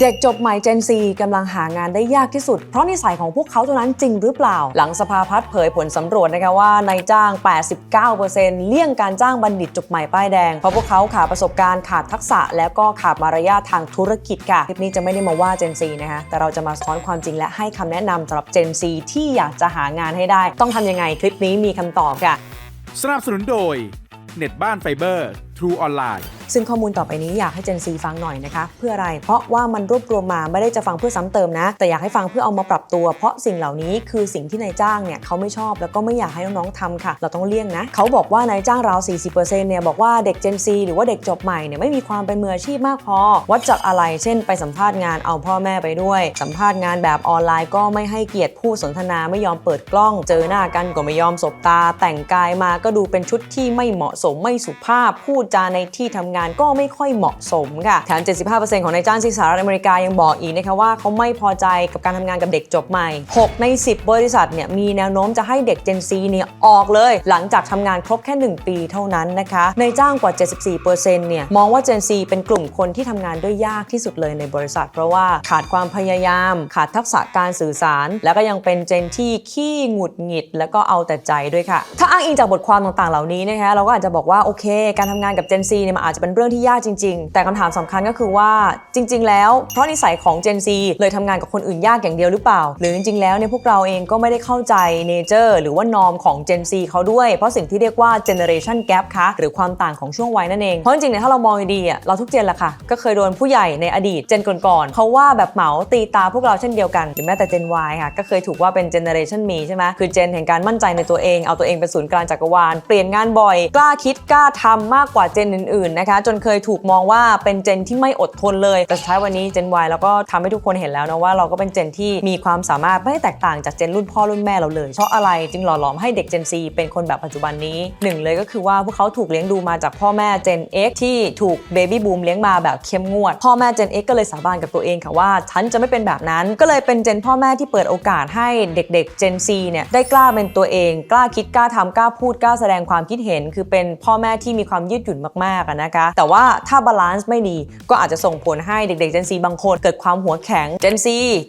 เด็กจบใหม่ Gen Z กำลังหางานได้ยากที่สุด เพราะนิสัยของพวกเขาเท่านั้นจริงหรือเปล่า หลังสภาพัฒน์เผยผลสำรวจนะคะว่านายจ้าง 89%เลี่ยงการจ้างบัณฑิตจบใหม่ป้ายแดง เพราะพวกเขาขาดประสบการณ์ขาดทักษะ แล้วก็ขาดมารยาททางธุรกิจค่ะ คลิปนี้จะไม่ได้มาว่า Gen Z นะคะ แต่เราจะมาซ้อนความจริงและให้คำแนะนำสำหรับ Gen Z ที่อยากจะหางานให้ได้ ต้องทำยังไงคลิปนี้มีคำตอบค่ะ สนับสนุนโดยเน็ตบ้านไฟเบอร์ True ออนไลน์ ซึ่งข้อมูลต่อไปนี้อยากให้ Gen Z ฟังหน่อยนะคะ เพื่ออะไร เพราะว่ามันรวบรวมมาไม่ได้จะฟังเพื่อซ้ำเติมนะ แต่อยากให้ฟังเพื่อเอามาปรับตัว เพราะสิ่งเหล่านี้คือสิ่งที่นายจ้างเนี่ยเขาไม่ชอบแล้วก็ไม่อยากให้น้องๆทำค่ะ เราต้องเลี่ยงนะ เขาบอกว่านายจ้างราว 40%เนี่ยบอกว่าเด็ก Gen Z หรือว่าเด็กจบใหม่เนี่ยไม่มีความเป็นมืออาชีพมากพอ วัดจากอะไรเช่น ไปสัมภาษณ์งานเอาพ่อแม่ไปด้วย สัมภาษณ์งานแบบออนไลน์ก็ไม่ให้เกียรติผู้สนทนาไม่ยอมเปิดกล้อง เจอหน้ากันก็ไม่ยอมสบตา แต่งกายมาก็ดูเป็นชุดที่ไม่เหมาะสมไม่สุภาพพูดจาในที่ทำงานก็ไม่ค่อยเหมาะสมค่ะแถม 75%ของนายจ้างที่สหรัฐอเมริกายังบอกอีกนะคะว่าเขาไม่พอใจกับการทำงานกับเด็กจบใหม่ 6 ใน 10 บริษัทเนี่ยมีแนวโน้มจะให้เด็ก Gen Z เนี่ยออกเลย หลังจากทำงานครบแค่ 1 ปีเท่านั้นนะคะนายจ้างกว่า 74%เนี่ยมองว่า Gen Z เป็นกลุ่มคนที่ทำงานด้วยยากที่สุดเลยในบริษัท เพราะว่าขาดความพยายาม ขาดทักษะการสื่อสาร แล้วก็ยังเป็นเจนที่ขี้หงุดหงิด แล้วก็เอาแต่ใจด้วยค่ะ ถ้าอ้างอิงจากบทความต่างๆ เหล่านี้นะคะเราก็อาจจะบอกว่าโอเค การทำงานกับ Gen Z เนี่ยมันอาจจะเป็นเรื่องที่ยากจริง ๆ แต่คำถามสำคัญก็คือว่าจริง ๆ แล้วเพราะนิสัยของ Gen Z เลยทำงานกับคนอื่นยากอย่างเดียวหรือเปล่า หรือจริง ๆ แล้วเนี่ยพวกเราเองก็ไม่ได้เข้าใจเนเจอร์หรือว่านอมของ Gen Z เขาด้วย เพราะสิ่งที่เรียกว่า generation gap คะหรือความต่างของช่วงวัยนั่นเองเพราะจริงๆเนี่ยถ้าเรามองดีๆเราทุกเจนแหละค่ะก็เคยโดนผู้ใหญ่ในอดีตเจนก่อนๆเขาว่าแบบเหมาตีตาพวกเราเช่นเดียวกันหรือแม้แต่ Gen Y ค่ะก็เคยถูกว่าเป็น generation me ใช่ไหมคือเจนแห่งการมั่นใจในตัวเองเอาตัวเองเป็นศูนย์กลางจักรวาลเปลี่ยนงานบ่อย กล้าคิดกล้าทำมากกว่าเจนอื่นๆนะคะจนเคยถูกมองว่าเป็นเจนที่ไม่อดทนเลย แต่สุดท้ายวันนี้ Gen Y แล้วก็ทำให้ทุกคนเห็นแล้วนะว่าเราก็เป็นเจนที่มีความสามารถไม่แตกต่างจากเจนรุ่นพ่อรุ่นแม่เราเลย เพราะอะไรจึงหล่อหลอมให้เด็ก Gen Z เป็นคนแบบปัจจุบันนี้หนึ่งเลยก็คือว่าพวกเขาถูกเลี้ยงดูมาจากพ่อแม่ Gen X ที่ถูก Baby Boom เลี้ยงมาแบบเข้มงวด พ่อแม่ Gen X ก็เลยสาบานกับตัวเองค่ะว่าฉันจะไม่เป็นแบบนั้น ก็เลยเป็นเจนพ่อแม่ที่เปิดโอกาสให้เด็กๆ Gen Z เนี่ยได้กล้าเป็นตัวเอง กล้าคิดกล้าทำกล้าพูดกล้าแสดงความคิดเห็น คือเป็นพ่อแม่ที่มีความยืดหยุ่นมากๆนะคะแต่ว่าถ้าบาลานซ์ไม่ดี ก็อาจจะส่งผลให้เด็กๆ Gen Z บางคนเกิดความหัวแข็ง Gen Z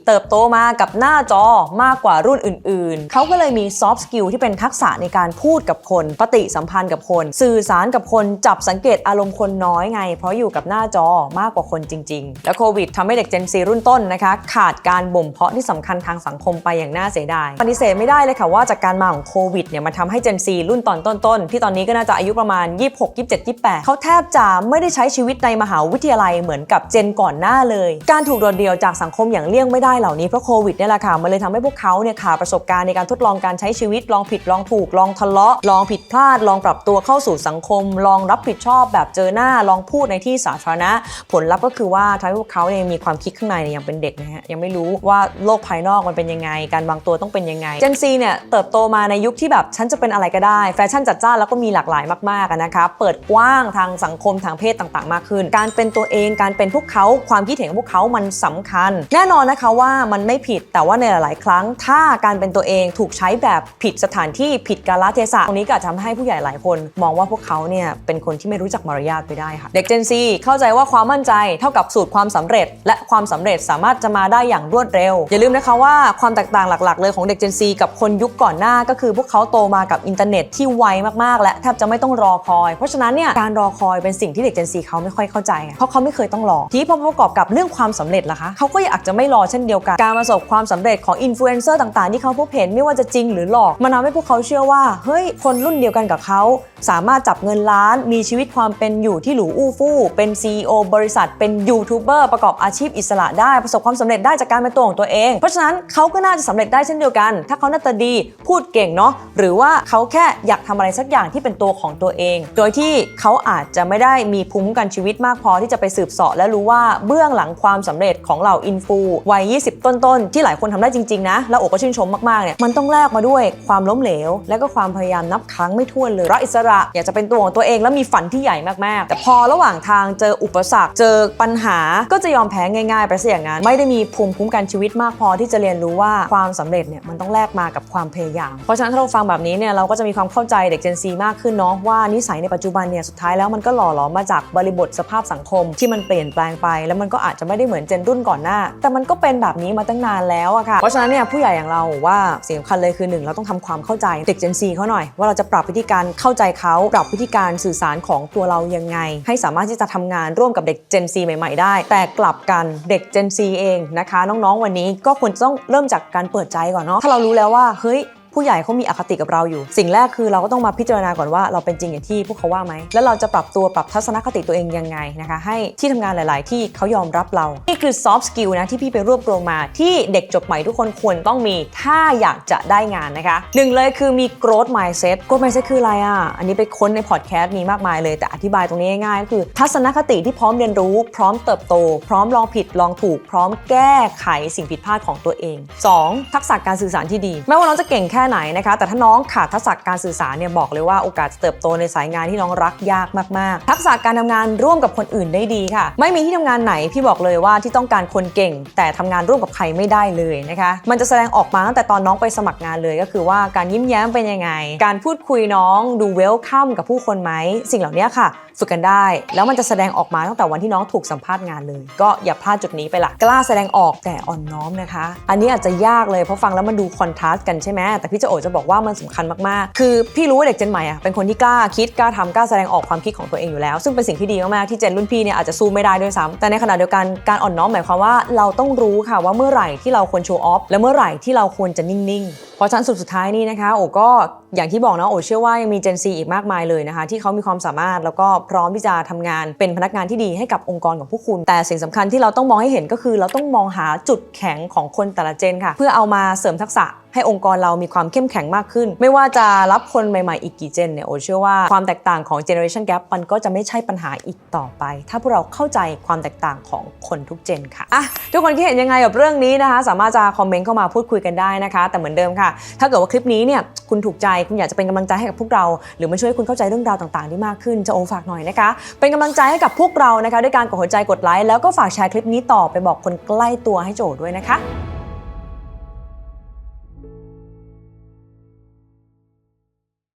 เติบโตมากับหน้าจอมากกว่ารุ่นอื่นๆ เขาก็เลยมี soft skill ที่เป็นทักษะในการพูดกับคน ปฏิสัมพันธ์กับคน สื่อสารกับคนจับสังเกตอารมณ์คนน้อยไง เพราะอยู่กับหน้าจอมากกว่าคนจริง ๆ แล้วโควิดทำให้เด็ก Gen Z รุ่นต้นนะคะ ขาดการบ่มเพาะที่สำคัญทางสังคมไปอย่างน่าเสียดายปฏิเสธไม่ได้เลยค่ะว่าจากการมาของโควิดเนี่ยมันทำให้ Gen Z รุ่นตอนต้นๆที่ตอนนี้ก็น่าจะอายุประมาณ 26 27 28 เขาแทบจะไม่ได้ใช้ชีวิตในมหาวิทยาลัยเหมือนกับเจนก่อนหน้าเลย การถูกโดดเดี่ยวจากสังคมอย่างเลี่ยงไม่ได้เหล่านี้เพราะโควิดเนี่ยแหละค่ะมันเลยทำให้พวกเขาเนี่ยขาดประสบการณ์ในการทดลองการใช้ชีวิตลองผิดลองถูกลองทะเลาะ ลองผิดพลาด ลองปรับตัวเข้าสู่สังคม ลองรับผิดชอบแบบเจอหน้าลองพูดในที่สาธารณะ ผลลัพธ์ก็คือว่าทำให้พวกเขาเนี่ยมีความคิดข้างในเนี่ยยังเป็นเด็กนะฮะยังไม่รู้ว่าโลกภายนอกมันเป็นยังไง การวางตัวต้องเป็นยังไง Gen Z เนี่ยเติบโตมาในยุคที่แบบฉันจะเป็นอะไรก็ได้แฟชั่นจัดจ้านแล้วก็มีหลากหลายมากๆนะคะเปิดกว้างทางสังคมทางเพศต่างๆ มากขึ้น การเป็นตัวเองการเป็นพวกเขาความคิดเห็นของพวกเขามันสำคัญ แน่นอนนะคะว่ามันไม่ผิดแต่ว่าในหลาย ๆ ครั้ง ถ้าการเป็นตัวเองถูกใช้แบบผิดสถานที่ผิดกาลเทศะตรงนี้ก็อาจะทำให้ผู้ใหญ่หลายคน มองว่าพวกเขาเนี่ยเป็นคนที่ไม่รู้จักมารยาทไปได้ค่ะ เด็ก Gen Z เข้าใจว่าความมั่นใจเท่ากับสูตรความสำเร็จ และความสำเร็จสามารถจะมาได้อย่างรวดเร็ว อย่าลืมนะคะว่าความแตกต่างหลัก ๆ เลยของเด็ก Gen Z กับคนยุคก่อนหน้าก็คือพวกเขาโตมากับอินเทอร์เน็ตที่ไวมากๆ และแทบจะไม่ต้องรอคอย เพราะฉะนั้นเนี่ยการรอคอยเป็นสิ่งที่เด็ก Gen Z เขาไม่ค่อยเข้าใจอะเพราะเขาไม่เคยต้องรอทีนี้พอประกอบกับเรื่องความสำเร็จล่ะคะเขาก็อยากจะไม่รอเช่นเดียวกันการประสบความสำเร็จของอินฟลูเอนเซอร์ต่างๆ ที่เขาพบเห็นไม่ว่าจะจริงหรือหลอกมันทำให้พวกเขาเชื่อว่าเฮ้ยคนรุ่นเดียวกันกับเขาสามารถจับเงินล้าน มีชีวิตความเป็นอยู่ที่หรูอู้ฟู่เป็น CEO บริษัท เป็นยูทูบเบอร์ประกอบอาชีพอิสระได้ประสบความสำเร็จได้จากการเป็นตัวของตัวเอง เพราะฉะนั้นเขาก็น่าจะสำเร็จได้เช่นเดียวกัน ถ้าเขาหน้าตาดีพูดเก่งเนาะหรือว่าเขาแค่อยากทำอะไรสักอย่างที่เป็นตัวของตัวเอง โดยที่เขาอาจจะไม่ได้มีภูมิคุ้มกันชีวิตมากพอที่จะไปสืบเสาะและรู้ว่าเบื้องหลังความสำเร็จของเหล่าอินฟูวัย 20 ต้นๆ ที่หลายคนทำได้จริงๆนะ แล้วโอก็ชื่นชมมากๆเนี่ยมันต้องแลกมาด้วยความล้มเหลว และก็ความพยายามนับครั้งไม่ถ้วนเลยรักอิสระอยากจะเป็นตัวของตัวเองและมีฝันที่ใหญ่มากๆ แต่พอระหว่างทางเจออุปสรรคเจอปัญหาก็จะยอมแพ้ง่ายๆไปซะอย่างนั้นไม่ได้มีภูมิคุ้มกันชีวิตมากพอที่จะเรียนรู้ว่าความสำเร็จเนี่ยมันต้องแลกมากับความพยายามเพราะฉะนั้นถ้าเราฟังแบบนี้เนี่ยเราก็จะมีความเข้าใจเด็ก Gen Z มากขึ้นเนาะว่านิสัยในปัจจุบันเนี่ยสุดท้ายแล้วมันก็หล่อหลอมมาจากบริบทสภาพสังคมที่มันเปลี่ยนแปลงไป แล้วมันก็อาจจะไม่ได้เหมือนเจนรุ่นก่อนหน้า แต่มันก็เป็นแบบนี้มาตั้งนานแล้วอะค่ะเพราะฉะนั้นเนี่ยผู้ใหญ่อย่างเราว่าสิ่งสำคัญเลยคือหนึ่งเราต้องทำความเข้าใจเด็ก Gen Z เขาหน่อย ว่าเราจะปรับวิธีการเข้าใจเขาปรับวิธีการสื่อสารของตัวเรายังไง ให้สามารถที่จะทำงานร่วมกับเด็ก Gen Z ใหม่ๆได้ แต่กลับกันเด็ก Gen Z เองนะคะ น้องๆวันนี้ก็ควรต้องเริ่มจากการเปิดใจก่อนเนาะถ้าเรารู้แล้วว่าเฮ้ย ผู้ใหญ่เขามีอคติกับเราอยู่ สิ่งแรกคือเราก็ต้องมาพิจารณาก่อนว่าเราเป็นจริงอย่างที่พวกเขาว่าไหมแล้วเราจะปรับตัวปรับทัศนคติตัวเองยังไงนะคะให้ที่ทำงานหลาย ๆ ที่เขายอมรับเรา นี่คือ soft skill นะที่พี่ไปรวบรวมมาที่เด็กจบใหม่ทุกคนควรต้องมีถ้าอยากจะได้งานนะคะหนึ่งเลยคือมี growth mindset growth mindset คืออะไรอะอันนี้ไปค้นในพอดแคสต์มีมากมายเลยแต่อธิบายตรงนี้ง่ายๆก็คือทัศนคติที่พร้อมเรียนรู้ พร้อมเติบโต พร้อมลองผิดลองถูก พร้อมแก้ไขสิ่งผิดพลาดของตัวเอง 2. ทักษะการสื่อสารที่ดี ไม่ว่าน้องจะเก่งแค่ไหนนะคะ แต่ถ้าน้องขาดทักษะการสื่อสารเนี่ยบอกเลยว่าโอกาสจะเติบโตในสายงานที่น้องรักยากมากๆ ทักษะการทำงานร่วมกับคนอื่นได้ดีค่ะ ไม่มีที่ทำงานไหนพี่บอกเลยว่าที่ต้องการคนเก่ง แต่ทำงานร่วมกับใครไม่ได้เลยนะคะ มันจะแสดงออกมาตั้งแต่ตอนน้องไปสมัครงานเลยก็คือว่าการยิ้มแย้มเป็นยังไง การพูดคุยน้องดูเวลคัมกับผู้คนไหมสิ่งเหล่านี้ค่ะฝึกกันได้ แล้วมันจะแสดงออกมาตั้งแต่วันที่น้องถูกสัมภาษณ์งานเลย ก็อย่าพลาดจุดนี้ไปละกล้าแสดงออกแต่อ่อนน้อมนะคะ อันนี้อาจจะยากเลยเพราะฟังแล้วมันดูคอนทราสต์กันใช่ไหมแต่พี่เจะโอจะบอกว่ามันสำคัญมากๆ คือพี่รู้ว่าเด็กเจนใหม่อะเป็นคนที่กล้าคิดกล้าทำกล้าแสดงออกความคิดของตัวเองอยู่แล้ว ซึ่งเป็นสิ่งที่ดีมากๆที่เจนรุ่นพี่เนี่ยอาจจะสู้ไม่ได้ด้วยซ้ำแต่ในขณะเดียวกันการอ่อนน้อมหมายความว่าเราต้องรู้ค่ะว่าเมื่อไหร่ที่เราควรโชว์ออฟและเมื่อไหร่ที่เราควรจะนิ่งๆ เพราะฉะนั้นสุดสุดท้ายนี้นะคะโอก็อย่างที่บอกนะโอเชื่อว่ายังมี Gen Z อีกมากมายเลยนะคะ ที่เขามีความสามารถแล้วก็พร้อมที่จะทำงานเป็นพนักงานที่ดีให้กับองค์กรของพวกคุณ แต่สิ่งสำคัญที่เราต้องมองให้เห็นก็คือ เราต้องมองหาจุดแข็งของคนแต่ละเจนค่ะ เพื่อเอามาเสริมทักษะ ให้องค์กรเรามีความเข้มแข็งมากขึ้น ไม่ว่าจะรับคนใหม่ๆ อีกกี่เจนเนี่ยโอเชื่อว่าความแตกต่างของ generation gap มันก็จะไม่ใช่ปัญหาอีกต่อไป ถ้าพวกเราเข้าใจความแตกต่างของคนทุกเจนค่ะอะทุกคนคิดเห็นยังไงกับเรื่องนี้นะคะ สามารถจะคอมเมนต์เข้ามาพูดคุยกันได้นะคะ แต่เหมือนเดิมค่ะ ถ้าเกิดว่าคลิปนี้เนี่ยคุณถูกใจคุณอยากจะเป็นกำลังใจให้กับพวกเรา หรือมาช่วยให้คุณเข้าใจเรื่องราวต่างๆได้มากขึ้นจะโอฝากหน่อยนะคะ เป็นกำลังใจให้กับพวกเรานะคะ ด้วยการกดหัวใจกดไลค์แล้วก็ฝากแชร์คลิปนี้ต่อไปบอกคนใกล้ตัวให้โจด้วยนะคะ